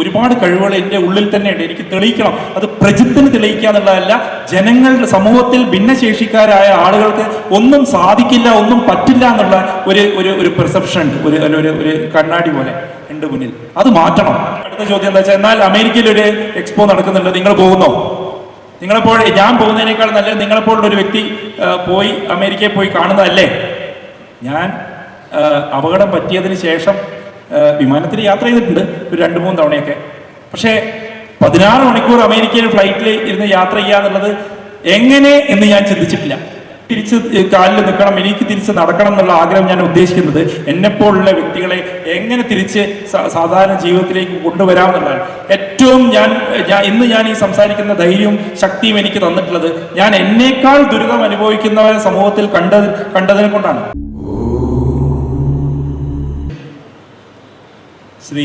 ഒരുപാട് കഴിവുകൾ എന്റെ ഉള്ളിൽ തന്നെയുണ്ട്. എനിക്ക് തെളിയിക്കണം. അത് പ്രജിത്തിന് തെളിയിക്കുക എന്നുള്ളതല്ല ജനങ്ങളുടെ സമൂഹത്തിൽ ഭിന്നശേഷിക്കാരായ ആളുകൾക്ക് ഒന്നും സാധിക്കില്ല ഒന്നും പറ്റില്ല എന്നുള്ള ഒരു ഒരു ഒരു പെർസെപ്ഷൻ ഉണ്ട്. ഒരു ഒരു ഒരു കണ്ണാടി പോലെ ഉണ്ട് മുന്നിൽ. അത് മാറ്റണം. അടുത്ത ചോദ്യം എന്താ വെച്ചാൽ എന്നാൽ അമേരിക്കയിൽ ഒരു എക്സ്പോ നടക്കുന്നുണ്ട്. നിങ്ങൾ പോകുന്നോ? നിങ്ങളെപ്പോൾ ഞാൻ പോകുന്നതിനേക്കാൾ നല്ലത് നിങ്ങളെപ്പോലുള്ള ഒരു വ്യക്തി പോയി അമേരിക്കയിൽ പോയി കാണുന്നതല്ലേ? ഞാൻ അപകടം പറ്റിയതിന് ശേഷം വിമാനത്തിൽ യാത്ര ചെയ്തിട്ടുണ്ട്. ഒരു രണ്ട് മൂന്ന് തവണയൊക്കെ. പക്ഷേ പതിനാറ് മണിക്കൂർ അമേരിക്കയിൽ ഫ്ലൈറ്റിൽ ഇരുന്ന് യാത്ര ചെയ്യുക എന്നുള്ളത് എങ്ങനെ എന്ന് ഞാൻ ചിന്തിച്ചിട്ടില്ല. തിരിച്ച് കാലിൽ നിൽക്കണം എനിക്ക് തിരിച്ച് നടക്കണം എന്നുള്ള ആഗ്രഹം ഞാൻ ഉദ്ദേശിക്കുന്നത് എന്നെപ്പോലുള്ള വ്യക്തികളെ എങ്ങനെ തിരിച്ച് സാധാരണ ജീവിതത്തിലേക്ക് കൊണ്ടുവരാം ഏറ്റവും ഞാൻ ഞാൻ ഇന്ന് ഞാൻ ഈ സംസാരിക്കുന്ന ധൈര്യവും ശക്തിയും എനിക്ക് തന്നിട്ടുള്ളത് ഞാൻ എന്നേക്കാൾ ദുരിതം അനുഭവിക്കുന്നവരെ സമൂഹത്തിൽ കണ്ടത് കണ്ടതിനെ കൊണ്ടാണ്. Shri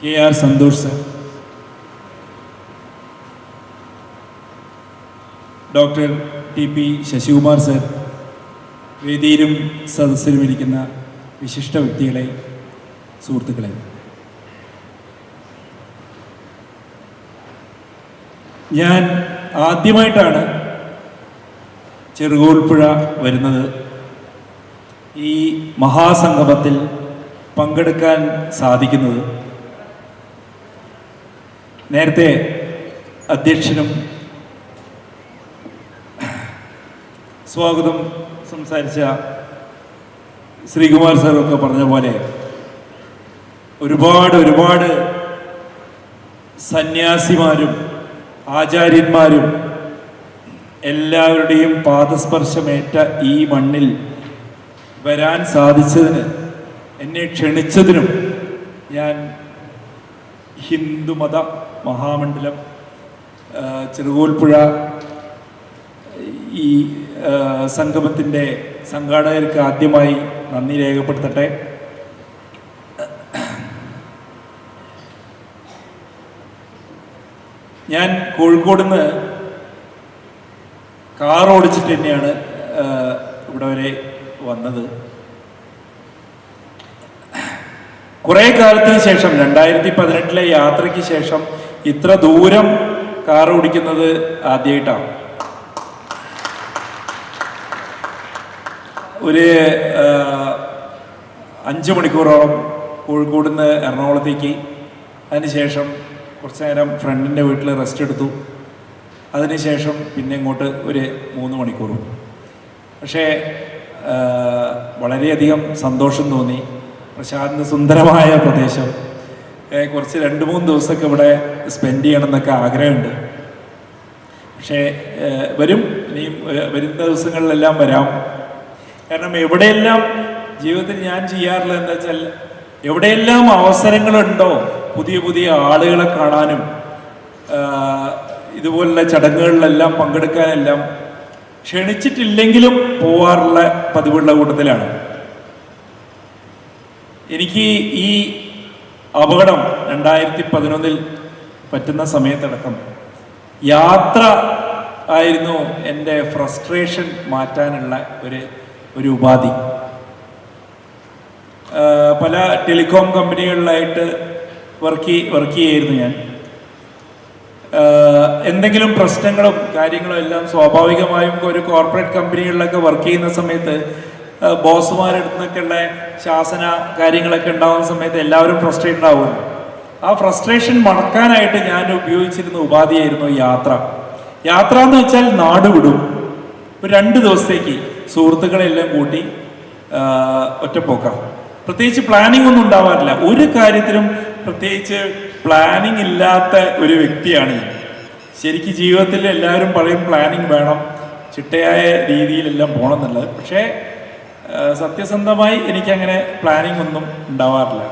K R Santhosh sir doctor T P Sasikumar sir വേദിയിലും സദസ്സിലും ഇരിക്കുന്ന വിശിഷ്ട വ്യക്തികളെ സുഹൃത്തുക്കളെ. ഞാൻ ആദ്യമായിട്ടാണ് ചെറുകോൽപ്പുഴ വരുന്നത്. ഈ മഹാസംഗമത്തിൽ പങ്കെടുക്കാൻ സാധിക്കുന്നത്. നേരത്തെ അധ്യക്ഷനും സ്വാഗതം സംസാരിച്ച ശ്രീകുമാർ സാറൊക്കെ പറഞ്ഞ പോലെ ഒരുപാട് ഒരുപാട് സന്യാസിമാരും ആചാര്യന്മാരും എല്ലാവരുടെയും പാദസ്പർശമേറ്റ ഈ മണ്ണിൽ വരാൻ സാധിച്ചതിന് എന്നെ ക്ഷണിച്ചതിനും ഞാൻ ഹിന്ദുമത മഹാമണ്ഡലം ചെറുകോൽപ്പുഴ ഈ സംഗമത്തിന്റെ സംഘാടകർക്ക് ആദ്യമായി നന്ദി രേഖപ്പെടുത്തട്ടെ. ഞാൻ കോഴിക്കോട് നിന്ന് കാർ ഓടിച്ചിട്ട് തന്നെയാണ് ഇവിടെ വരെ വന്നത്. കുറെ കാലത്തിന് ശേഷം രണ്ടായിരത്തി പതിനെട്ടിലെ യാത്രയ്ക്ക് ശേഷം ഇത്ര ദൂരം കാർ ഓടിക്കുന്നത് ആദ്യമായിട്ടാണ് ഒരു അഞ്ച് മണിക്കൂറോളം കോഴിക്കോട് നിന്ന് എറണാകുളത്തേക്ക് അതിനുശേഷം കുറച്ച് നേരം ഫ്രണ്ടിന്റെ വീട്ടിൽ റെസ്റ്റ് എടുത്തു. അതിനുശേഷം പിന്നെ ഇങ്ങോട്ട് ഒരു മൂന്ന് മണിക്കൂറും പക്ഷേ വളരെയധികം സന്തോഷം തോന്നി. പ്രശാന്ത സുന്ദരമായ പ്രദേശം കുറച്ച് രണ്ട് മൂന്ന് ദിവസമൊക്കെ ഇവിടെ സ്പെൻഡ് ചെയ്യണം എന്നൊക്കെ ആഗ്രഹമുണ്ട്. പക്ഷേ വരും. ഇനിയും വരുന്ന ദിവസങ്ങളിലെല്ലാം വരാം. കാരണം എവിടെയെല്ലാം ജീവിതത്തിൽ ഞാൻ ചെയ്യാറുള്ളത് എന്താ വെച്ചാൽ എവിടെയെല്ലാം അവസരങ്ങളുണ്ടോ പുതിയ പുതിയ ആളുകളെ കാണാനും ഇതുപോലുള്ള ചടങ്ങുകളിലെല്ലാം പങ്കെടുക്കാനെല്ലാം ക്ഷണിച്ചിട്ടില്ലെങ്കിലും പോവാറുള്ള പതിവുള്ള കൂട്ടത്തിലാണ്. എനിക്ക് ഈ അപകടം രണ്ടായിരത്തി പതിനൊന്നിൽ പറ്റുന്ന സമയത്തടക്കം യാത്ര ആയിരുന്നു എന്റെ ഫ്രസ്ട്രേഷൻ മാറ്റാനുള്ള ഒരു ഒരു ഉപാധി. പല ടെലികോം കമ്പനികളിലായിട്ട് വർക്ക് വർക്ക് ചെയ്യായിരുന്നു ഞാൻ. എന്തെങ്കിലും പ്രശ്നങ്ങളും കാര്യങ്ങളും എല്ലാം സ്വാഭാവികമായും ഒരു കോർപ്പറേറ്റ് കമ്പനികളിലൊക്കെ വർക്ക് ചെയ്യുന്ന സമയത്ത് ബോസുമാരുടെ നിന്നൊക്കെയുള്ള ശാസന കാര്യങ്ങളൊക്കെ ഉണ്ടാകുന്ന സമയത്ത് എല്ലാവരും ഫ്രസ്ട്രേറ്റഡ് ആവുമല്ലോ ആ ഫ്രസ്ട്രേഷൻ മടക്കാനായിട്ട് ഞാൻ ഉപയോഗിച്ചിരുന്ന ഉപാധിയായിരുന്നു യാത്ര. യാത്ര എന്ന് വെച്ചാൽ നാട് വിടും. ഒരു രണ്ട് ദിവസത്തേക്ക് സുഹൃത്തുക്കളെല്ലാം കൂട്ടി ഒറ്റപ്പോക്കാം. പ്രത്യേകിച്ച് പ്ലാനിംഗ് ഒന്നും ഉണ്ടാവാറില്ല. ഒരു കാര്യത്തിലും പ്രത്യേകിച്ച് പ്ലാനിങ് ഇല്ലാത്ത ഒരു വ്യക്തിയാണ് ഞാൻ. ശരിക്കും ജീവിതത്തിൽ എല്ലാവരും പറയും പ്ലാനിങ് വേണം. ചിട്ടയായ രീതിയിലെല്ലാം പോകണം എന്നുള്ളത്. പക്ഷേ സത്യസന്ധമായി എനിക്കങ്ങനെ പ്ലാനിങ് ഒന്നും ഉണ്ടാവാറില്ല.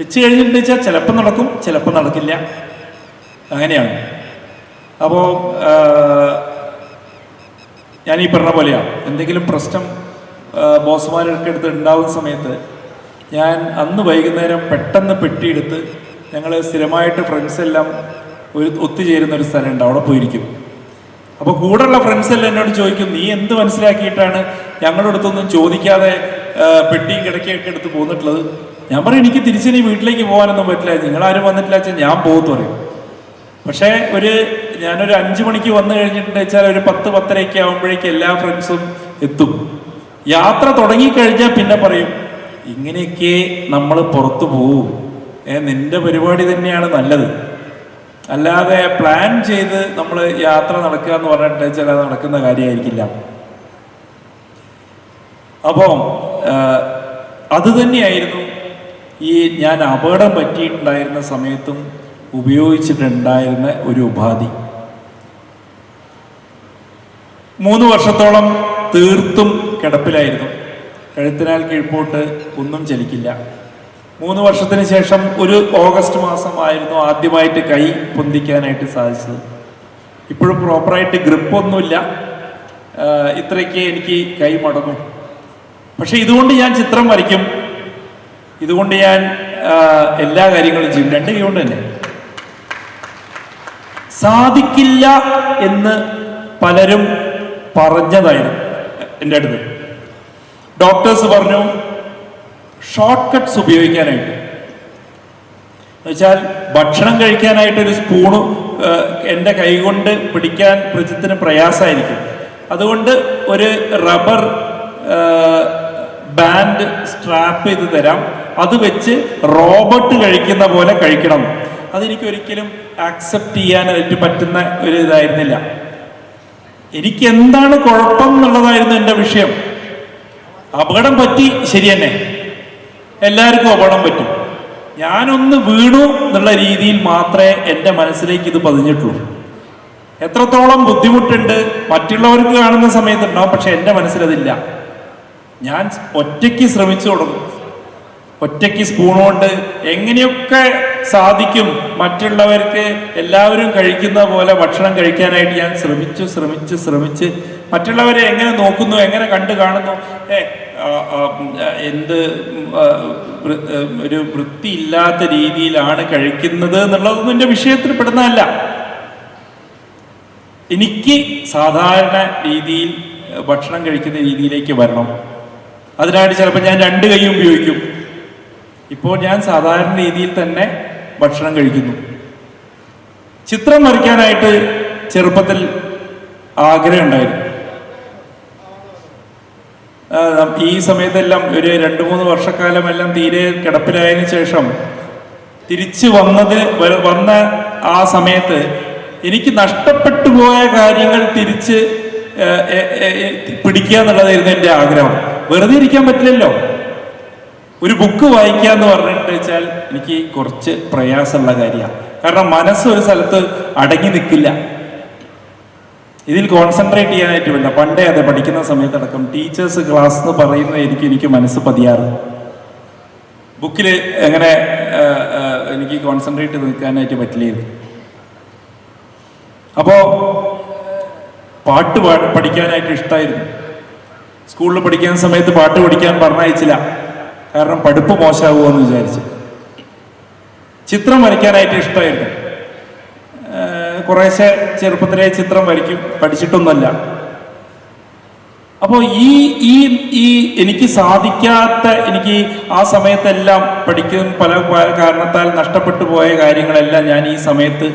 വെച്ച് കഴിഞ്ഞിട്ട് വെച്ചാൽ ചിലപ്പോൾ നടക്കും ചിലപ്പോൾ നടക്കില്ല. അങ്ങനെയാണ്. അപ്പോൾ ഞാൻ ഈ പറഞ്ഞ പോലെയാണ് എന്തെങ്കിലും പ്രശ്നം ബോസ്മാരൊക്കെ അടുത്ത് ഉണ്ടാവുന്ന സമയത്ത് ഞാൻ അന്ന് വൈകുന്നേരം പെട്ടെന്ന് പെട്ടിയെടുത്ത് ഞങ്ങൾ സ്ഥിരമായിട്ട് ഫ്രണ്ട്സ് എല്ലാം ഒരു ഒത്തുചേരുന്ന ഒരു സ്ഥലമുണ്ട് അവിടെ പോയിരിക്കും. അപ്പോൾ കൂടെയുള്ള ഫ്രണ്ട്സ് എല്ലാം എന്നോട് ചോദിക്കും നീ എന്ത് മനസ്സിലാക്കിയിട്ടാണ് ഞങ്ങളുടെ അടുത്തൊന്നും ചോദിക്കാതെ പെട്ടി കിടക്കയൊക്കെ എടുത്ത് പോന്നിട്ടുള്ളത്? ഞാൻ പറയും എനിക്ക് തിരിച്ചിനി വീട്ടിലേക്ക് പോകാനൊന്നും പറ്റില്ല. നിങ്ങളാരും വന്നിട്ടില്ല വെച്ചാൽ ഞാൻ പോകുന്നു പറയും. പക്ഷേ ഒരു ഞാനൊരു അഞ്ചു മണിക്ക് വന്നു കഴിഞ്ഞിട്ടുണ്ട് വെച്ചാൽ ഒരു പത്ത് പത്തരയൊക്കെ ആകുമ്പോഴേക്കും എല്ലാ ഫ്രണ്ട്സും എത്തും. യാത്ര തുടങ്ങിക്കഴിഞ്ഞാൽ പിന്നെ പറയും ഇങ്ങനെയൊക്കെ നമ്മൾ പുറത്തു പോവും. നിന്റെ പരിപാടി തന്നെയാണ് നല്ലത്. അല്ലാതെ പ്ലാൻ ചെയ്ത് നമ്മൾ യാത്ര നടക്കുക എന്ന് പറഞ്ഞിട്ട് ചില നടക്കുന്ന കാര്യമായിരിക്കില്ല അപ്പോൾ അത് തന്നെയായിരുന്നു ഈ ഞാൻ അപകടം പറ്റിയിട്ടുണ്ടായിരുന്ന സമയത്തും ഉപയോഗിച്ചിട്ടുണ്ടായിരുന്ന ഒരു ഉപാധി. മൂന്ന് വർഷത്തോളം തീർത്തും കിടപ്പിലായിരുന്നു. കഴുത്തിനാൽ കീഴ്പോട്ട് ഒന്നും ചലിക്കില്ല. മൂന്ന് വർഷത്തിന് ശേഷം ഒരു ഓഗസ്റ്റ് മാസമായിരുന്നു ആദ്യമായിട്ട് കൈ പൊന്തിക്കാനായിട്ട് സാധിച്ചത്. ഇപ്പോഴും പ്രോപ്പറായിട്ട് ഗ്രിപ്പൊന്നുമില്ല ഇത്രയ്ക്ക് എനിക്ക് കൈ മടങ്ങും. പക്ഷെ ഇതുകൊണ്ട് ഞാൻ ചിത്രം വരയ്ക്കും. ഇതുകൊണ്ട് ഞാൻ എല്ലാ കാര്യങ്ങളും ചെയ്യും. രണ്ട് കൈ കൊണ്ട് തന്നെ. സാധിക്കില്ല എന്ന് പലരും പറഞ്ഞതായിരുന്നു. എന്റെ അടുത്ത്. ഡോക്ടേഴ്സ് പറഞ്ഞു ഷോർട്ട് കട്ട്സ് ഉപയോഗിക്കാനായിട്ട്. എന്നുവെച്ചാൽ ഭക്ഷണം കഴിക്കാനായിട്ട് ഒരു സ്പൂണ് എന്റെ കൈകൊണ്ട് പിടിക്കാൻ പ്രജിത്തിന് പ്രയാസമായിരിക്കും. അതുകൊണ്ട് ഒരു റബ്ബർ ബാൻഡ് സ്ട്രാപ്പ് ചെയ്ത് തരാം. അത് വെച്ച് റോബോട്ട് കഴിക്കുന്ന പോലെ കഴിക്കണം. അതെനിക്ക് ഒരിക്കലും ആക്സെപ്റ്റ് ചെയ്യാനായിട്ട് പറ്റുന്ന ഒരു ഇതായിരുന്നില്ല. എനിക്ക് എന്താണ് കുഴപ്പം എന്നുള്ളതായിരുന്നു എന്റെ വിഷയം. അപകടം പറ്റി ശരി തന്നെ. എല്ലാവർക്കും അപകടം പറ്റും. ഞാനൊന്ന് വീണു എന്നുള്ള രീതിയിൽ മാത്രമേ എന്റെ മനസ്സിലേക്ക് ഇത് പതിഞ്ഞിട്ടുള്ളൂ. എത്രത്തോളം ബുദ്ധിമുട്ടുണ്ട് മറ്റുള്ളവർക്ക് കാണുന്ന സമയത്തുണ്ടാവും പക്ഷെ എന്റെ മനസ്സിലതില്ല. ഞാൻ ഒറ്റയ്ക്ക് ശ്രമിച്ചു തുടങ്ങും. ഒറ്റയ്ക്ക് സ്പൂൺ കൊണ്ട് എങ്ങനെയൊക്കെ സാധിക്കും മറ്റുള്ളവർക്ക് എല്ലാവരും കഴിക്കുന്ന പോലെ ഭക്ഷണം കഴിക്കാനായിട്ട് ഞാൻ ശ്രമിച്ചു ശ്രമിച്ച് ശ്രമിച്ച് മറ്റുള്ളവരെ എങ്ങനെ നോക്കുന്നു എങ്ങനെ കണ്ടു കാണുന്നു എന്ത് ഒരു വൃത്തിയില്ലാത്ത രീതിയിലാണ് കഴിക്കുന്നത് എന്നുള്ളതൊന്നും എന്റെ വിഷയത്തിൽ പെടുന്നതല്ല. എനിക്ക് സാധാരണ രീതിയിൽ ഭക്ഷണം കഴിക്കുന്ന രീതിയിലേക്ക് വരണം. അതിനായിട്ട് ചിലപ്പോൾ ഞാൻ രണ്ട് കൈ ഉപയോഗിക്കും. ഇപ്പോൾ ഞാൻ സാധാരണ രീതിയിൽ തന്നെ ഭക്ഷണം കഴിക്കുന്നു. ചിത്രം വരയ്ക്കാനായിട്ട് ചെറുപ്പത്തിൽ ആഗ്രഹം ഉണ്ടായിരുന്നു. ആ, ഈ സമയത്തെല്ലാം ഒരു രണ്ട് മൂന്ന് വർഷക്കാലം എല്ലാം തീരെ കിടപ്പിലായതിനു ശേഷം തിരിച്ചു വന്നത് വന്ന ആ സമയത്ത് എനിക്ക് നഷ്ടപ്പെട്ടു പോയ കാര്യങ്ങൾ തിരിച്ച് പിടിക്കുക എന്നുള്ളതായിരുന്നു എന്റെ ആഗ്രഹം. വെറുതെ ഇരിക്കാൻ പറ്റില്ലല്ലോ. ഒരു ബുക്ക് വായിക്കുക എന്ന് പറഞ്ഞിട്ട് വെച്ചാൽ എനിക്ക് കുറച്ച് പ്രയാസമുള്ള കാര്യമാണ്. കാരണം മനസ്സ് ഒരു സ്ഥലത്ത് അടങ്ങി നിൽക്കില്ല. ഇതിൽ കോൺസെൻട്രേറ്റ് ചെയ്യാനായിട്ട് വേണ്ട പണ്ടേ അതെ പഠിക്കുന്ന സമയത്തടക്കം ടീച്ചേഴ്സ് ക്ലാസ് എന്ന് പറയുന്നത് എനിക്ക് മനസ്സ് പതിയാറ്. ബുക്കിൽ എങ്ങനെ എനിക്ക് കോൺസെൻട്രേറ്റ് നിൽക്കാനായിട്ട് പറ്റില്ല അപ്പോ പാട്ട് പാ- പഠിക്കാനായിട്ട് ഇഷ്ടമായിരുന്നു സ്കൂളിൽ പഠിക്കുന്ന സമയത്ത് പാട്ട് പഠിക്കാൻ പറഞ്ഞയച്ചില്ല. കാരണം പഠിപ്പ് മോശമാകുമോ എന്ന് വിചാരിച്ച്. ചിത്രം വരയ്ക്കാനായിട്ട് ഇഷ്ടമായിരുന്നു കുറേശ്ശെ ചെറുപ്പത്തിലെ ചിത്രം വരയ്ക്കും പഠിച്ചിട്ടൊന്നുമല്ല. അപ്പോൾ ഈ ഈ ഈ എനിക്ക് സാധിക്കാത്ത എനിക്ക് ആ സമയത്തെല്ലാം പഠിക്കും പല കാരണത്താൽ നഷ്ടപ്പെട്ടു പോയ കാര്യങ്ങളെല്ലാം ഞാൻ ഈ സമയത്ത്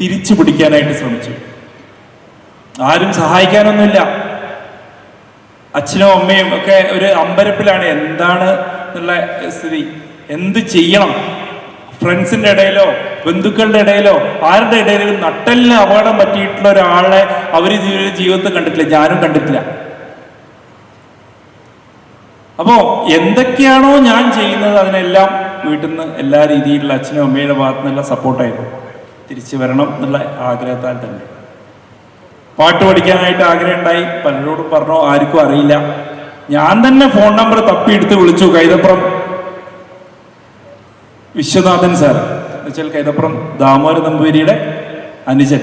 തിരിച്ചു പിടിക്കാനായിട്ട് ശ്രമിച്ചു. ആരും സഹായിക്കാനൊന്നുമില്ല. അച്ഛനും അമ്മയും ഒക്കെ ഒരു അമ്പരപ്പിലാണ് എന്താണ് എന്നുള്ള സ്ഥിതി. എന്ത് ചെയ്യണം? ഫ്രണ്ട്സിന്റെ ഇടയിലോ ബന്ധുക്കളുടെ ഇടയിലോ ആരുടെ ഇടയിലും നട്ടലിന് അപകടം പറ്റിയിട്ടുള്ള ഒരാളെ അവർ ജീവിതത്തിൽ കണ്ടിട്ടില്ല ഞാനും കണ്ടിട്ടില്ല. അപ്പോ എന്തൊക്കെയാണോ ഞാൻ ചെയ്യുന്നത് അതിനെല്ലാം വീട്ടിൽ നിന്ന് എല്ലാ രീതിയിലുള്ള അച്ഛനും അമ്മയുടെ ഭാഗത്തു നിന്നുള്ള സപ്പോർട്ടായിരുന്നു തിരിച്ചു വരണം എന്നുള്ള ആഗ്രഹത്താൽ തന്നെ. പാട്ട് പഠിക്കാനായിട്ട് ആഗ്രഹം ഉണ്ടായി പലരോടും പറഞ്ഞോ ആർക്കും അറിയില്ല. ഞാൻ തന്നെ ഫോൺ നമ്പർ തപ്പിയെടുത്ത് വിളിച്ചു കൈതപ്പുറം. വിശ്വനാഥൻ സാർ എന്നുവെച്ചാൽ കൈതപ്പുറം ദാമോദര നമ്പൂരിയുടെ അനുജൻ.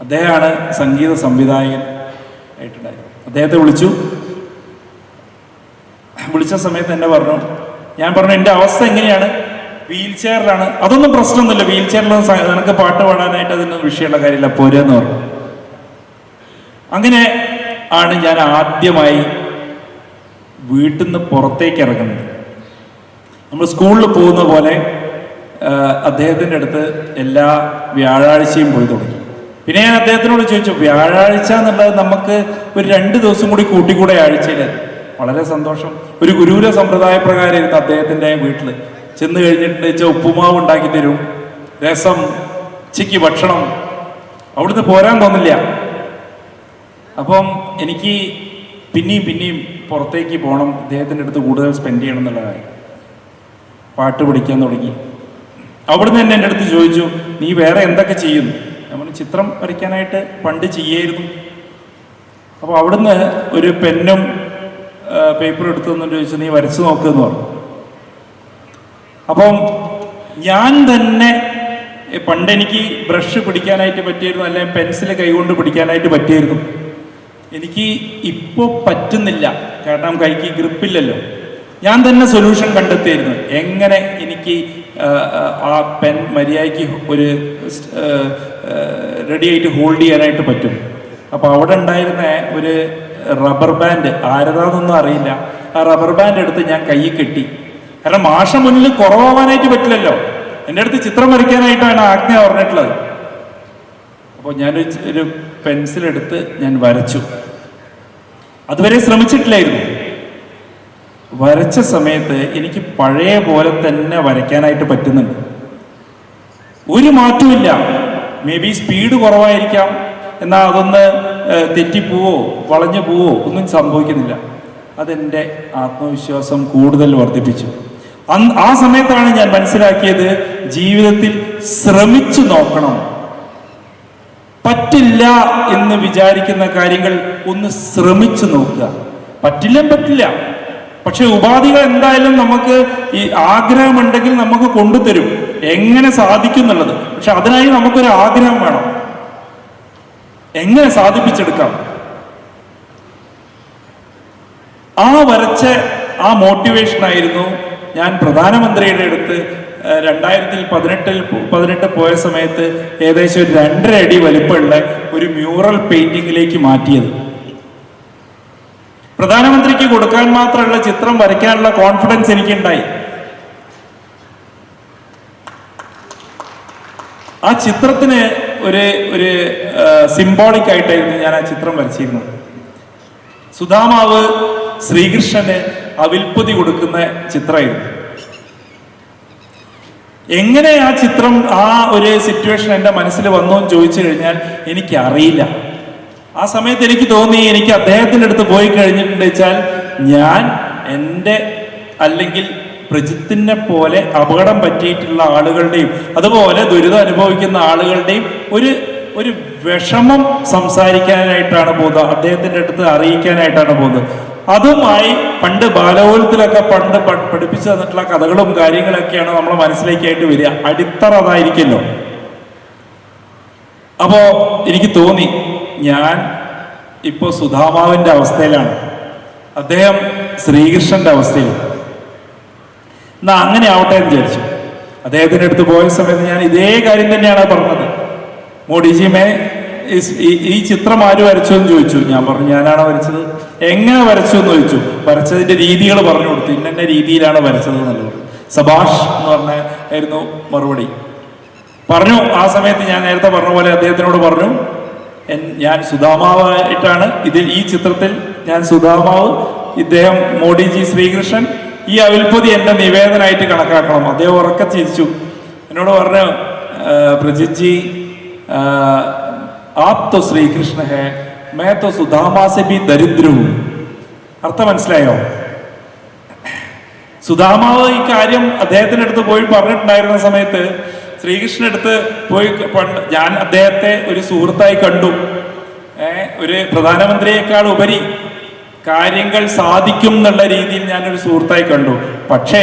അദ്ദേഹമാണ് സംഗീത സംവിധായകൻ ആയിട്ടുണ്ടായത് അദ്ദേഹത്തെ വിളിച്ചു. വിളിച്ച സമയത്ത് എന്നെ പറഞ്ഞു ഞാൻ പറഞ്ഞു എന്റെ അവസ്ഥ എങ്ങനെയാണ്? വീൽ ചെയറിലാണ്. അതൊന്നും പ്രശ്നമൊന്നുമില്ല. വീൽ ചെയറിലൊന്നും നിനക്ക് പാട്ട് പാടാനായിട്ട് അതിനൊന്നും വിഷയമുള്ള കാര്യമില്ല. പോരെന്ന് പറഞ്ഞു. അങ്ങനെ ആണ് ഞാൻ ആദ്യമായി വീട്ടിൽ നിന്ന് പുറത്തേക്ക് ഇറങ്ങുന്നത്. നമ്മൾ സ്കൂളിൽ പോകുന്ന പോലെ അദ്ദേഹത്തിന്റെ അടുത്ത് എല്ലാ വ്യാഴാഴ്ചയും പോയി തുടങ്ങി. പിന്നെ ഞാൻ അദ്ദേഹത്തിനോട് ചോദിച്ചു വ്യാഴാഴ്ച എന്നുള്ളത് നമുക്ക് ഒരു രണ്ട് ദിവസം കൂടി കൂട്ടിക്കൂടെ ആഴ്ചയിൽ? വളരെ സന്തോഷം. ഒരു ഗുരുകുല സമ്പ്രദായ പ്രകാരം അദ്ദേഹത്തിന്റെ വീട്ടിൽ. ചെന്ന് കഴിഞ്ഞിട്ട് വെച്ചാൽ ഉപ്പുമാവ് ഉണ്ടാക്കി തരും രസം ഉച്ചയ്ക്ക് ഭക്ഷണം. അവിടുന്ന് പോരാൻ തോന്നില്ല. അപ്പം എനിക്ക് പിന്നെയും പിന്നെയും പുറത്തേക്ക് പോകണം അദ്ദേഹത്തിന്റെ അടുത്ത് കൂടുതൽ സ്പെൻഡ് ചെയ്യണം എന്നുള്ള കാര്യം. പാട്ട് പഠിക്കാൻ തുടങ്ങി. അവിടുന്ന് തന്നെ എന്റെ അടുത്ത് ചോദിച്ചു നീ വേറെ എന്തൊക്കെ ചെയ്യുന്നു നമ്മൾ ചിത്രം വരയ്ക്കാനായിട്ട് പണ്ട് ചെയ്യായിരുന്നു. അപ്പോൾ അവിടുന്ന് ഒരു പെന്നും പേപ്പറും എടുത്തു തന്നിട്ട് ചോദിച്ചു നീ വരച്ചു നോക്കുമെന്ന് പറഞ്ഞു. അപ്പം ഞാൻ തന്നെ പണ്ട് എനിക്ക് ബ്രഷ് പിടിക്കാനായിട്ട് പറ്റിയിരുന്നു അല്ലെങ്കിൽ പെൻസിൽ കൈകൊണ്ട് പിടിക്കാനായിട്ട് പറ്റിയിരുന്നു എനിക്ക് ഇപ്പോൾ പറ്റുന്നില്ല. കാരണം കൈക്ക് ഗ്രിപ്പില്ലല്ലോ. ഞാൻ തന്നെ സൊല്യൂഷൻ കണ്ടെത്തിയിരുന്നു. എങ്ങനെ എനിക്ക് ആ, പെൻ മര്യാദയ്ക്ക് ഒരു റെഡിയായിട്ട് ഹോൾഡ് ചെയ്യാനായിട്ട് പറ്റും. അപ്പോൾ അവിടെ ഉണ്ടായിരുന്ന ഒരു റബ്ബർ ബാൻഡ് ആരതാന്നൊന്നും അറിയില്ല. ആ റബ്ബർ ബാൻഡ് എടുത്ത് ഞാൻ കൈ കെട്ടി. കാരണം മാഷ മുന്നിൽ കുറവാവാനായിട്ട് പറ്റില്ലല്ലോ. എന്റെ അടുത്ത് ചിത്രം വരയ്ക്കാനായിട്ടാണ് ആജ്ഞ പറഞ്ഞിട്ടുള്ളത്. അപ്പോൾ ഞാനൊരു ഒരു പെൻസിൽ എടുത്ത് ഞാൻ വരച്ചു. അതുവരെ ശ്രമിച്ചിട്ടില്ലായിരുന്നു. വരച്ച സമയത്ത് എനിക്ക് പഴയ പോലെ തന്നെ വരയ്ക്കാനായിട്ട് പറ്റുന്നുണ്ട്. ഒരു മാറ്റമില്ല മേ ബി സ്പീഡ് കുറവായിരിക്കാം. എന്നാൽ അതൊന്ന് തെറ്റിപ്പോവോ വളഞ്ഞു പോവോ ഒന്നും സംഭവിക്കുന്നില്ല. അതെന്റെ ആത്മവിശ്വാസം കൂടുതൽ വർദ്ധിപ്പിച്ചു. ആ സമയത്താണ് ഞാൻ മനസ്സിലാക്കിയത് ജീവിതത്തിൽ ശ്രമിച്ചു നോക്കണം. പറ്റില്ല എന്ന് വിചാരിക്കുന്ന കാര്യങ്ങൾ ഒന്ന് ശ്രമിച്ചു നോക്കുക. പറ്റില്ല പറ്റില്ല. പക്ഷെ ഉപാധികൾ എന്തായാലും നമുക്ക് ഈ ആഗ്രഹമുണ്ടെങ്കിൽ നമുക്ക് കൊണ്ടുതരും. എങ്ങനെ സാധിക്കും എന്നുള്ളത്. പക്ഷെ അതിനായി നമുക്കൊരു ആഗ്രഹം വേണം. എങ്ങനെ സാധിപ്പിച്ചെടുക്കാം? ആ വരച്ച ആ മോട്ടിവേഷൻ ആയിരുന്നു ഞാൻ പ്രധാനമന്ത്രിയുടെ അടുത്ത് രണ്ടായിരത്തിൽ പതിനെട്ടിൽ പതിനെട്ട് പോയ സമയത്ത് ഏകദേശം ഒരു രണ്ടര അടി വലിപ്പമുള്ള ഒരു മ്യൂറൽ പെയിന്റിങ്ങിലേക്ക് മാറ്റിയത്. പ്രധാനമന്ത്രിക്ക് കൊടുക്കാൻ മാത്രമുള്ള ചിത്രം വരയ്ക്കാനുള്ള കോൺഫിഡൻസ് എനിക്കുണ്ടായി. ആ ചിത്രത്തിന് ഒരു ഒരു സിംബോളിക് ആയിട്ടായിരുന്നു ഞാൻ ആ ചിത്രം വരച്ചിരുന്നത്. സുധാമാവ് ശ്രീകൃഷ്ണന് അവിൽപ്പതി കൊടുക്കുന്ന ചിത്രമായിരുന്നു. എങ്ങനെ ആ ചിത്രം ആ ഒരു സിറ്റുവേഷൻ എന്റെ മനസ്സിൽ വന്നു എന്ന് ചോദിച്ചു കഴിഞ്ഞാൽ എനിക്കറിയില്ല. ആ സമയത്ത് എനിക്ക് തോന്നി എനിക്ക് അദ്ദേഹത്തിന്റെ അടുത്ത് പോയി കഴിഞ്ഞിട്ടുണ്ട് വെച്ചാൽ ഞാൻ എന്റെ അല്ലെങ്കിൽ പ്രജിത്തിനെ പോലെ അപകടം പറ്റിയിട്ടുള്ള ആളുകളുടെയും അതുപോലെ ദുരിതം അനുഭവിക്കുന്ന ആളുകളുടെയും ഒരു ഒരു വിഷമം സംസാരിക്കാനായിട്ടാണ് പോകുന്നത് അദ്ദേഹത്തിന്റെ അടുത്ത് അറിയിക്കാനായിട്ടാണ് പോകുന്നത്. അതുമായി പണ്ട് ബാലകോലത്തിലൊക്കെ പണ്ട് പഠിപ്പിച്ചു തന്നിട്ടുള്ള കഥകളും കാര്യങ്ങളൊക്കെയാണ് നമ്മളെ മനസ്സിലേക്കായിട്ട് വരിക. അടിത്തറ അതായിരിക്കല്ലോ അപ്പോ എനിക്ക് തോന്നി ഞാൻ ഇപ്പോൾ സുധാമാവിന്റെ അവസ്ഥയിലാണ്. അദ്ദേഹം ശ്രീകൃഷ്ണന്റെ അവസ്ഥയിൽ. എന്നാ അങ്ങനെ ആവട്ടെ എന്ന് വിചാരിച്ചു. അദ്ദേഹത്തിന്റെ അടുത്ത് പോയ സമയത്ത് ഞാൻ ഇതേ കാര്യം തന്നെയാണ് പറഞ്ഞത്. മോഡിജി മേ ഈ- ചിത്രം ആര് വരച്ചു എന്ന് ചോദിച്ചു. ഞാൻ പറഞ്ഞു ഞാനാണ് വരച്ചത്. എങ്ങനെ വരച്ചു എന്ന് ചോദിച്ചു. വരച്ചതിന്റെ രീതികൾ പറഞ്ഞു കൊടുത്തു. ഇന്ന രീതിയിലാണ് വരച്ചത് എന്നുള്ളത്. സബാഷ് എന്ന് പറഞ്ഞ ആയിരുന്നു മറുപടി. പറഞ്ഞു ആ സമയത്ത് ഞാൻ നേരത്തെ പറഞ്ഞ പോലെ അദ്ദേഹത്തിനോട് പറഞ്ഞു ഞാൻ സുധാമാവായിട്ടാണ് ഇതിൽ ഈ ചിത്രത്തിൽ ഞാൻ സുധാമാവ് ഇദ്ദേഹം മോഡിജി ശ്രീകൃഷ്ണൻ ഈ അവിൽപ്പൊതി എന്റെ നിവേദനമായിട്ട് കണക്കാക്കണം. അദ്ദേഹം ഉറക്കെ ചിരിച്ചു. എന്നോട് പറഞ്ഞു പ്രജിത്ജി ആപ് തോ ശ്രീകൃഷ്ണ ഹേ മേത്തോ തോ സുധാമാസെ ബി ദരിദ്രവും. അർത്ഥം മനസ്സിലായോ? സുധാമാവ് ഈ കാര്യം അദ്ദേഹത്തിന്റെ അടുത്ത് പോയി പറഞ്ഞിട്ടുണ്ടായിരുന്ന സമയത്ത് ശ്രീകൃഷ്ണൻ അടുത്ത് പോയി പണ്ട് ഞാൻ അദ്ദേഹത്തെ ഒരു സുഹൃത്തായി കണ്ടു. ഒരു പ്രധാനമന്ത്രിയേക്കാൾ ഉപരി കാര്യങ്ങൾ സാധിക്കും എന്നുള്ള രീതിയിൽ ഞാൻ ഒരു സുഹൃത്തായി കണ്ടു. പക്ഷേ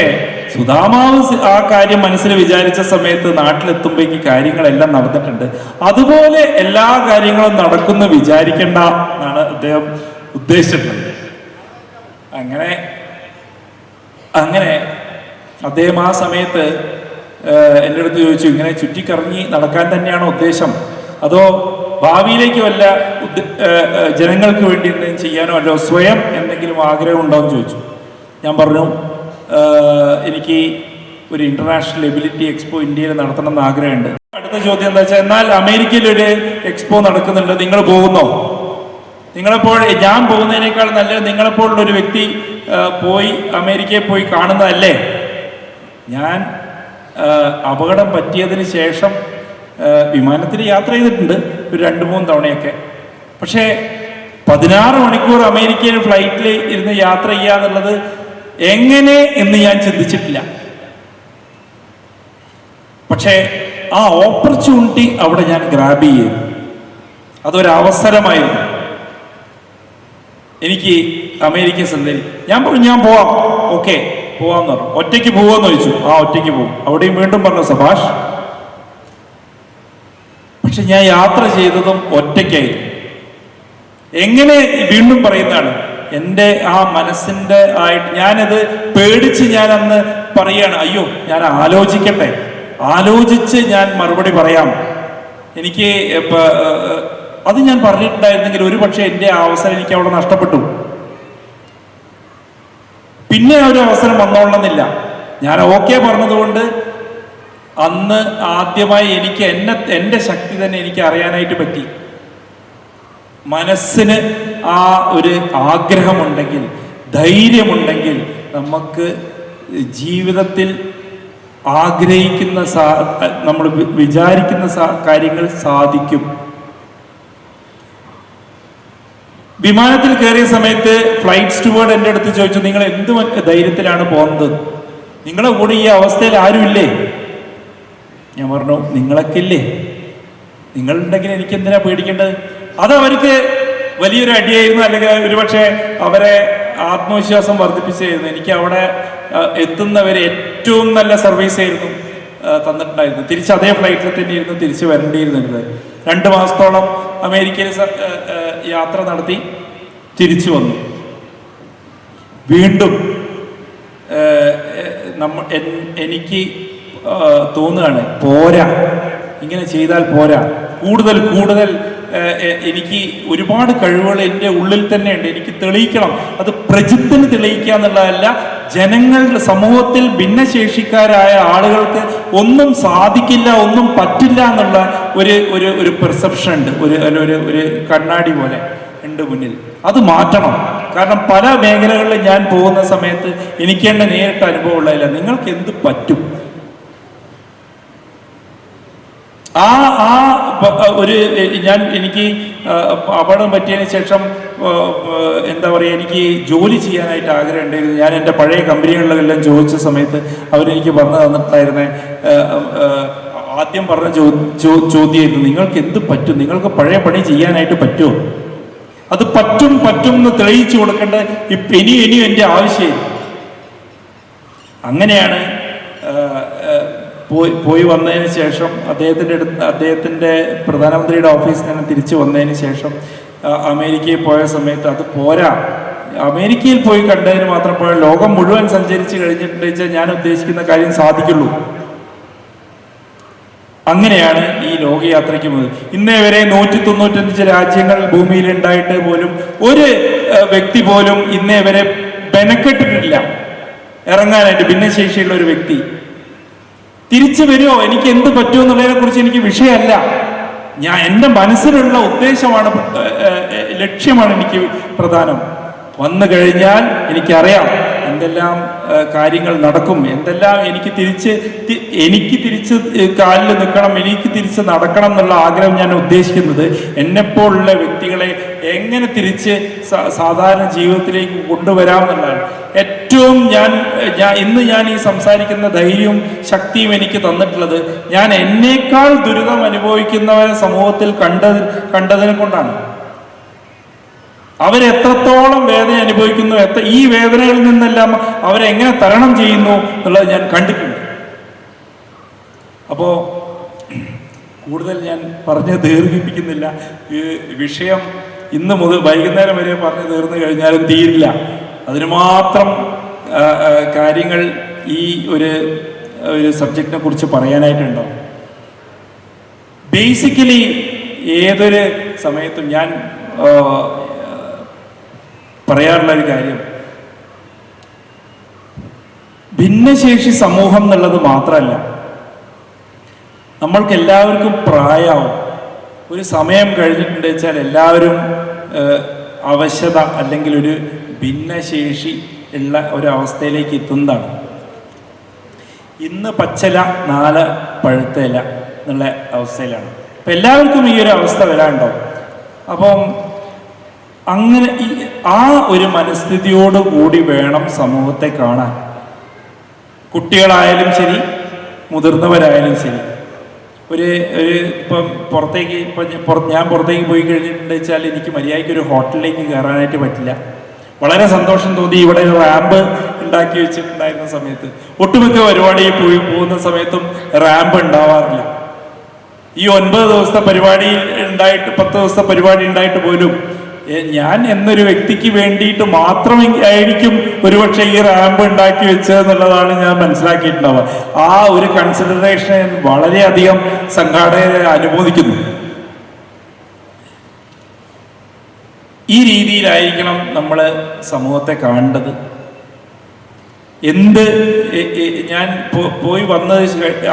സുധാമാവ് ആ കാര്യം മനസ്സിൽ വിചാരിച്ച സമയത്ത് നാട്ടിലെത്തുമ്പോഴേക്ക് കാര്യങ്ങളെല്ലാം നടന്നിട്ടുണ്ട്. അതുപോലെ എല്ലാ കാര്യങ്ങളും നടക്കുന്നു വിചാരിക്കേണ്ട എന്നാണ് അദ്ദേഹം ഉദ്ദേശിച്ചിട്ടുള്ളത്. അങ്ങനെ അങ്ങനെ അദ്ദേഹം ആ സമയത്ത് എന്റെ അടുത്ത് ചോദിച്ചു ഇങ്ങനെ ചുറ്റിക്കറങ്ങി നടക്കാൻ തന്നെയാണ് ഉദ്ദേശം? അതോ ഭാവിയിലേക്ക് വല്ല ജനങ്ങൾക്ക് വേണ്ടി എന്തെങ്കിലും ചെയ്യാനോ അല്ലോ സ്വയം എന്തെങ്കിലും ആഗ്രഹം ഉണ്ടോ എന്ന് ചോദിച്ചു. ഞാൻ പറഞ്ഞു എനിക്ക് ഒരു ഇന്റർനാഷണൽ എബിലിറ്റി എക്സ്പോ ഇന്ത്യയിൽ നടത്തണം എന്ന് ആഗ്രഹമുണ്ട്. അടുത്ത ചോദ്യം എന്താ വെച്ചാൽ എന്നാൽ അമേരിക്കയിൽ ഒരു എക്സ്പോ നടക്കുന്നുണ്ട് നിങ്ങൾ പോകുന്നോ? നിങ്ങളെപ്പോൾ ഞാൻ പോകുന്നതിനേക്കാൾ നല്ലത് നിങ്ങളെപ്പോലുള്ള ഒരു വ്യക്തി പോയി അമേരിക്കയിൽ പോയി കാണുന്നതല്ലേ? ഞാൻ അപകടം പറ്റിയതിന് ശേഷം വിമാനത്തിൽ യാത്ര ചെയ്തിട്ടുണ്ട് ഒരു രണ്ട് മൂന്ന് തവണയൊക്കെ. പക്ഷേ പതിനാറ് മണിക്കൂർ അമേരിക്കയിൽ ഫ്ലൈറ്റിൽ ഇരുന്ന് യാത്ര ചെയ്യുക എന്നുള്ളത് എങ്ങനെ എന്ന് ഞാൻ ചിന്തിച്ചിട്ടില്ല. പക്ഷേ ആ ഓപ്പർച്യൂണിറ്റി അവിടെ ഞാൻ ഗ്രാബ് ചെയ്തു. അതൊരവസരമായിരുന്നു. എനിക്ക് അമേരിക്ക സഞ്ചരി ഞാൻ പറഞ്ഞു ഞാൻ പോവാം. ഓക്കെ. പോവാന്ന് പറഞ്ഞു. ഒറ്റയ്ക്ക് പോവാന്ന് ചോദിച്ചു. ആ ഒറ്റയ്ക്ക് പോകും. അവിടെയും വീണ്ടും പറഞ്ഞു സഭാഷ് പക്ഷെ ഞാൻ യാത്ര ചെയ്തതും ഒറ്റയ്ക്കായിരുന്നു. എങ്ങനെ വീണ്ടും പറയുന്നതാണ് എന്റെ ആ മനസ്സിന്റെ ആയിട്ട് ഞാനത് പേടിച്ച് ഞാൻ അന്ന് പറയാണ് അയ്യോ ഞാൻ ആലോചിക്കട്ടെ. ആലോചിച്ച് ഞാൻ മറുപടി പറയാം. എനിക്ക് അത് ഞാൻ പറഞ്ഞിട്ടുണ്ടായിരുന്നെങ്കിൽ ഒരു പക്ഷേ എന്റെ അവസരം എനിക്ക് അവിടെ നഷ്ടപ്പെട്ടു. പിന്നെ ഒരു അവസരം വന്നോളണമെന്നില്ല. ഞാൻ ഓക്കെ പറഞ്ഞതുകൊണ്ട് അന്ന് ആദ്യമായി എനിക്ക് എന്നെ എന്റെ ശക്തി തന്നെ എനിക്ക് അറിയാനായിട്ട് പറ്റി. മനസ്സിന് ആ ഒരു ആഗ്രഹമുണ്ടെങ്കിൽ ധൈര്യമുണ്ടെങ്കിൽ നമുക്ക് ജീവിതത്തിൽ ആഗ്രഹിക്കുന്ന സാ നമ്മൾ വിചാരിക്കുന്ന കാര്യങ്ങൾ സാധിക്കും. വിമാനത്തിൽ കയറിയ സമയത്ത് ഫ്ലൈറ്റ് സ്റ്റുവേർഡ് എന്റെ അടുത്ത് ചോദിച്ചു നിങ്ങൾ എന്ത് ധൈര്യത്തിലാണ് പോകുന്നത്? നിങ്ങളെ കൂടെ ഈ അവസ്ഥയിൽ ആരുമില്ലേ? ഞാൻ പറഞ്ഞു നിങ്ങളൊക്കെ ഇല്ലേ നിങ്ങളുണ്ടെങ്കിൽ എനിക്ക് എന്തിനാ പേടിക്കേണ്ടത്? അത് അവർക്ക് വലിയൊരു അടിയായിരുന്നു അല്ലെങ്കിൽ ഒരുപക്ഷെ അവരെ ആത്മവിശ്വാസം വർദ്ധിപ്പിച്ചായിരുന്നു. എനിക്ക് അവിടെ എത്തുന്നവരെ ഏറ്റവും നല്ല സർവീസ് ആയിരുന്നു തന്നിട്ടുണ്ടായിരുന്നു തിരിച്ച് അതേ ഫ്ലൈറ്റിൽ തന്നെ ഇരുന്ന് തിരിച്ച് വരേണ്ടിയിരുന്നത്. രണ്ട് മാസത്തോളം അമേരിക്കയിൽ യാത്ര നടത്തി തിരിച്ചു വന്നു. വീണ്ടും നമ്മ എനിക്ക് തോന്നുകയാണ് പോരാ. ഇങ്ങനെ ചെയ്താൽ പോരാ. കൂടുതൽ കൂടുതൽ എനിക്ക് ഒരുപാട് കഴിവുകൾ എന്റെ ഉള്ളിൽ തന്നെ ഉണ്ട് എനിക്ക് തെളിയിക്കണം. അത് പ്രജിത്തിന് തെളിയിക്കുക എന്നുള്ളതല്ല ജനങ്ങളുടെ സമൂഹത്തിൽ ഭിന്നശേഷിക്കാരായ ആളുകൾക്ക് ഒന്നും സാധിക്കില്ല ഒന്നും പറ്റില്ല എന്നുള്ള ഒരു ഒരു ഒരു പെർസെപ്ഷൻ ഉണ്ട്. ഒരു ഒരു ഒരു കണ്ണാടി പോലെ ഉണ്ട് മുന്നിൽ. അത് മാറ്റണം. കാരണം പല മേഖലകളിൽ ഞാൻ പോകുന്ന സമയത്ത് എനിക്ക് തന്നെ നേരിട്ട് ഉള്ളതല്ല നിങ്ങൾക്ക് എന്ത് പറ്റും? ആ ആ ഒരു ഞാൻ എനിക്ക് അപകടം പറ്റിയതിന് ശേഷം എന്താ പറയുക എനിക്ക് ജോലി ചെയ്യാനായിട്ട് ആഗ്രഹം ഉണ്ടായിരുന്നു ഞാൻ എന്റെ പഴയ കമ്പനികളിലെല്ലാം ചോദിച്ച സമയത്ത് അവരെനിക്ക് പറഞ്ഞു ആ, ആദ്യം പറഞ്ഞ ചോ ചോ- ചോദ്യമായിരുന്നു നിങ്ങൾക്ക് എന്ത് പറ്റും? നിങ്ങൾക്ക് പഴയ പണി ചെയ്യാനായിട്ട് പറ്റുമോ? അത് പറ്റും പറ്റും എന്ന് തെളിയിച്ചു കൊടുക്കേണ്ട ഇപ്പം ഇനിയും ഇനിയും എന്റെ ആവശ്യമില്ല. അങ്ങനെയാണ് പോയി പോയി വന്നതിന് ശേഷം അദ്ദേഹത്തിന്റെ അടുത്ത് അദ്ദേഹത്തിന്റെ പ്രധാനമന്ത്രിയുടെ ഓഫീസിൽ നിന്ന് തിരിച്ചു വന്നതിന് ശേഷം അമേരിക്കയിൽ പോയ സമയത്ത് അത് പോരാ. അമേരിക്കയിൽ പോയി കണ്ടതിന് മാത്രം പോയ ലോകം മുഴുവൻ സഞ്ചരിച്ച് കഴിഞ്ഞിട്ടുണ്ടെന്ന് വെച്ചാൽ ഞാൻ ഉദ്ദേശിക്കുന്ന കാര്യം സാധിക്കുള്ളൂ. അങ്ങനെയാണ് ഈ ലോകയാത്രയ്ക്ക് പോകുന്നത് ഇന്നേ വരെ നൂറ്റി തൊണ്ണൂറ്റഞ്ച് രാജ്യങ്ങൾ ഭൂമിയിൽ ഉണ്ടായിട്ട് പോലും ഒരു വ്യക്തി പോലും ഇന്നേ വരെ ബെനക്കെട്ടിട്ടില്ല. ഇറങ്ങാനായിട്ട് ഭിന്നശേഷിയുള്ള ഒരു വ്യക്തി. തിരിച്ചു വരുമോ? എനിക്ക് എന്ത് പറ്റുമോ എന്നുള്ളതിനെ കുറിച്ച് എനിക്ക് വിഷയമല്ല. ഞാൻ എന്റെ മനസ്സിലുള്ള ഉദ്ദേശമാണ് ലക്ഷ്യമാണ് എനിക്ക് പ്രധാനം. വന്നു കഴിഞ്ഞാൽ എനിക്കറിയാം എന്തെല്ലാം കാര്യങ്ങൾ നടക്കും. എന്തെല്ലാം എനിക്ക് തിരിച്ച് എനിക്ക് തിരിച്ച് കാലിൽ നിൽക്കണം എനിക്ക് തിരിച്ച് നടക്കണം എന്നുള്ള ആഗ്രഹം ഞാൻ ഉദ്ദേശിക്കുന്നത് എന്നെപ്പോലുള്ള വ്യക്തികളെ എങ്ങനെ തിരിച്ച് സാധാരണ ജീവിതത്തിലേക്ക് കൊണ്ടുവരാം എന്നുള്ളതാണ് ഏറ്റവും ഞാൻ ഇന്ന് ഞാൻ ഈ സംസാരിക്കുന്ന ധൈര്യവും ശക്തിയും എനിക്ക് തന്നിട്ടുള്ളത് ഞാൻ എന്നേക്കാൾ ദുരിതം അനുഭവിക്കുന്നവരെ സമൂഹത്തിൽ കണ്ടത് കണ്ടതിനെ കൊണ്ടാണ്. അവരെത്രത്തോളം വേദന അനുഭവിക്കുന്നു എത്ര ഈ വേദനകളിൽ നിന്നെല്ലാം അവരെങ്ങനെ തരണം ചെയ്യുന്നു എന്നുള്ളത് ഞാൻ കണ്ടിട്ടുണ്ട്. അപ്പോൾ കൂടുതൽ ഞാൻ പറഞ്ഞ് ദീർഘിപ്പിക്കുന്നില്ല. ഈ വിഷയം ഇന്ന് മുതൽ വൈകുന്നേരം വരെ പറഞ്ഞ് തീർന്നു കഴിഞ്ഞാലും തീരില്ല. അതിന് മാത്രം കാര്യങ്ങൾ ഈ ഒരു ഒരു സബ്ജക്റ്റിനെ കുറിച്ച് പറയാനായിട്ടുണ്ടോ? ബേസിക്കലി ഏതൊരു സമയത്തും ഞാൻ പറയാറുള്ള ഒരു കാര്യം. ഭിന്നശേഷി സമൂഹം എന്നുള്ളത് മാത്രമല്ല നമ്മൾക്ക് എല്ലാവർക്കും പ്രായമാവും ഒരു സമയം കഴിഞ്ഞിട്ടുണ്ട് വെച്ചാൽ എല്ലാവരും അവശത അല്ലെങ്കിൽ ഒരു ഭിന്നശേഷി ഉള്ള ഒരവസ്ഥയിലേക്ക് എത്തുന്നതാണ്. ഇന്ന് പച്ചല നാല് പഴുത്തല എന്നുള്ള അവസ്ഥയിലാണ്. അപ്പം എല്ലാവർക്കും ഈ ഒരു അവസ്ഥ വരാനുണ്ടോ? അപ്പം അങ്ങനെ ഈ ആ ഒരു മനസ്ഥിതിയോട് കൂടി വേണം സമൂഹത്തെ കാണാൻ. കുട്ടികളായാലും ശരി മുതിർന്നവരായാലും ശരി. ഒരു ഒരു ഇപ്പം പുറത്തേക്ക് ഇപ്പം ഞാൻ പുറ- പുറത്തേക്ക് പോയി കഴിഞ്ഞിട്ടുണ്ടെന്ന് വെച്ചാൽ എനിക്ക് മര്യാദയ്ക്ക് ഒരു ഹോട്ടലിലേക്ക് കയറാനായിട്ട് പറ്റില്ല. വളരെ സന്തോഷം തോന്നി. ഇവിടെ റാമ്പ് ഉണ്ടാക്കി വെച്ചിട്ടുണ്ടായിരുന്ന സമയത്ത്. ഒട്ടുമിക്ക പരിപാടി പോയി പോകുന്ന സമയത്തും റാമ്പ് ഉണ്ടാവാറില്ല. ഈ ഒൻപത് ദിവസത്തെ പരിപാടി ഉണ്ടായിട്ട് പത്ത് ദിവസത്തെ പരിപാടി ഉണ്ടായിട്ട് പോലും ഞാൻ എന്നൊരു വ്യക്തിക്ക് വേണ്ടിയിട്ട് മാത്രമേ ആയിരിക്കും ഒരുപക്ഷെ ഈ റാമ്പ് ഉണ്ടാക്കി വെച്ചതെന്നുള്ളതാണ് ഞാൻ മനസ്സിലാക്കിയിട്ടുണ്ടാവുക. ആ ഒരു കൺസിഡറേഷൻ വളരെയധികം സംഘാടകരെ അനുമോദിക്കുന്നു. ഈ രീതിയിലായിരിക്കണം നമ്മൾ സമൂഹത്തെ കാണേണ്ടത്. എന്ത് ഞാൻ പോയി വന്നത്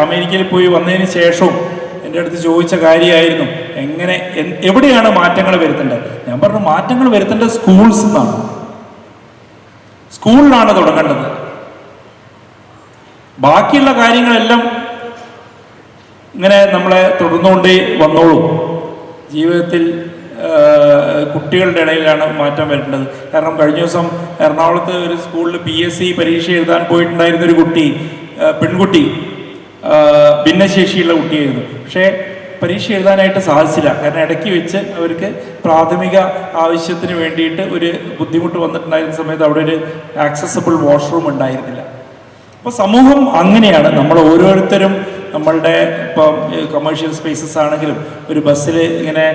അമേരിക്കയിൽ പോയി വന്നതിന് ശേഷവും എന്റെ അടുത്ത് ചോദിച്ച കാര്യമായിരുന്നു എങ്ങനെ എവിടെയാണ് മാറ്റങ്ങൾ വരുത്തേണ്ടത്? ഞാൻ പറഞ്ഞു മാറ്റങ്ങൾ വരുത്തേണ്ടത് സ്കൂൾസ് എന്നാണ്. സ്കൂളിലാണ് തുടങ്ങേണ്ടത്. ബാക്കിയുള്ള കാര്യങ്ങളെല്ലാം ഇങ്ങനെ നമ്മളെ തുടർന്നുകൊണ്ടേ വന്നോളൂ. ജീവിതത്തിൽ കുട്ടികളുടെ ഇടയിലാണ് മാറ്റം വരേണ്ടത് കാരണം കഴിഞ്ഞ ദിവസം എറണാകുളത്ത് ഒരു സ്കൂളിൽ പി എസ് സി പരീക്ഷ എഴുതാൻ പോയിട്ടുണ്ടായിരുന്ന ഒരു കുട്ടി പെൺകുട്ടി ഭിന്നശേഷിയുള്ള കുട്ടിയായിരുന്നു. പക്ഷേ പരീക്ഷ എഴുതാനായിട്ട് സാധിച്ചില്ല. കാരണം ഇടയ്ക്ക് വെച്ച് അവർക്ക് പ്രാഥമിക ആവശ്യത്തിന് വേണ്ടിയിട്ട് ഒരു ബുദ്ധിമുട്ട് വന്നിട്ടുണ്ടായിരുന്ന സമയത്ത് അവിടെ ഒരു ആക്സസബിൾ വാഷ്റൂം ഉണ്ടായിരുന്നില്ല. അപ്പോൾ സമൂഹം അങ്ങനെയാണ്. നമ്മൾ ഓരോരുത്തരും നമ്മളുടെ ഇപ്പം കൊമേഴ്ഷ്യൽ സ്പേസസ് ആണെങ്കിലും ഒരു ബസ്സിൽ ഇങ്ങനെ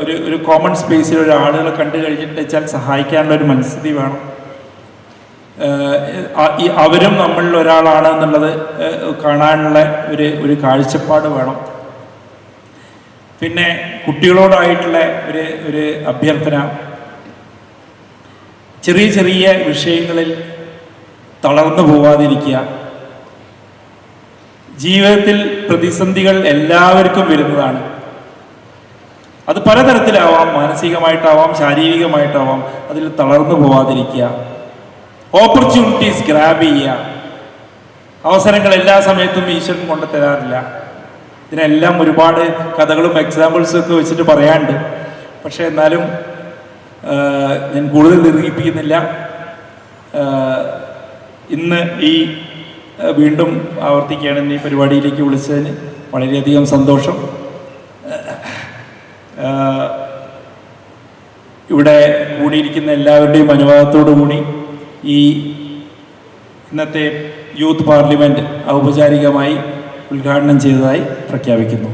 ഒരു ഒരു കോമൺ സ്പേസിൽ ഒരു ആളുകളെ കണ്ടു കഴിഞ്ഞിട്ട് വെച്ചാൽ സഹായിക്കാനുള്ള ഒരു മനസ്ഥിതി വേണം. അവരും നമ്മളിൽ ഒരാളാണ് എന്നുള്ളത് കാണാനുള്ള ഒരു ഒരു കാഴ്ചപ്പാട് വേണം. പിന്നെ കുട്ടികളോടായിട്ടുള്ള ഒരു ഒരു അഭ്യർത്ഥന. ചെറിയ ചെറിയ വിഷയങ്ങളിൽ തളർന്നു പോവാതിരിക്കുക. ജീവിതത്തിൽ പ്രതിസന്ധികൾ എല്ലാവർക്കും വരുന്നതാണ്. അത് പലതരത്തിലാവാം. മാനസികമായിട്ടാവാം ശാരീരികമായിട്ടാവാം. അതിൽ തളർന്നു പോവാതിരിക്കുക. ഓപ്പർച്യൂണിറ്റീസ് ഗ്രാബ് ചെയ്യുക. അവസരങ്ങൾ എല്ലാ സമയത്തും ഈശ്വരൻ കൊണ്ട് തരാറില്ല. ഇതിനെല്ലാം ഒരുപാട് കഥകളും എക്സാമ്പിൾസും ഒക്കെ വെച്ചിട്ട് പറയാണ്ട് പക്ഷെ എന്നാലും ഞാൻ കൂടുതൽ ദീർഘിപ്പിക്കുന്നില്ല. ഇന്ന് ഈ വീണ്ടും ആവർത്തിക്കുകയാണ് ഈ പരിപാടിയിലേക്ക് വിളിച്ചതിന് വളരെയധികം സന്തോഷം. ഇവിടെ കൂടിയിരിക്കുന്ന എല്ലാവരുടെയും അനുവാദത്തോടു കൂടി ഈ ഇന്നത്തെ യൂത്ത് പാർലമെന്റ് ഔപചാരികമായി ഉദ്ഘാടനം ചെയ്തതായി പ്രഖ്യാപിക്കുന്നു.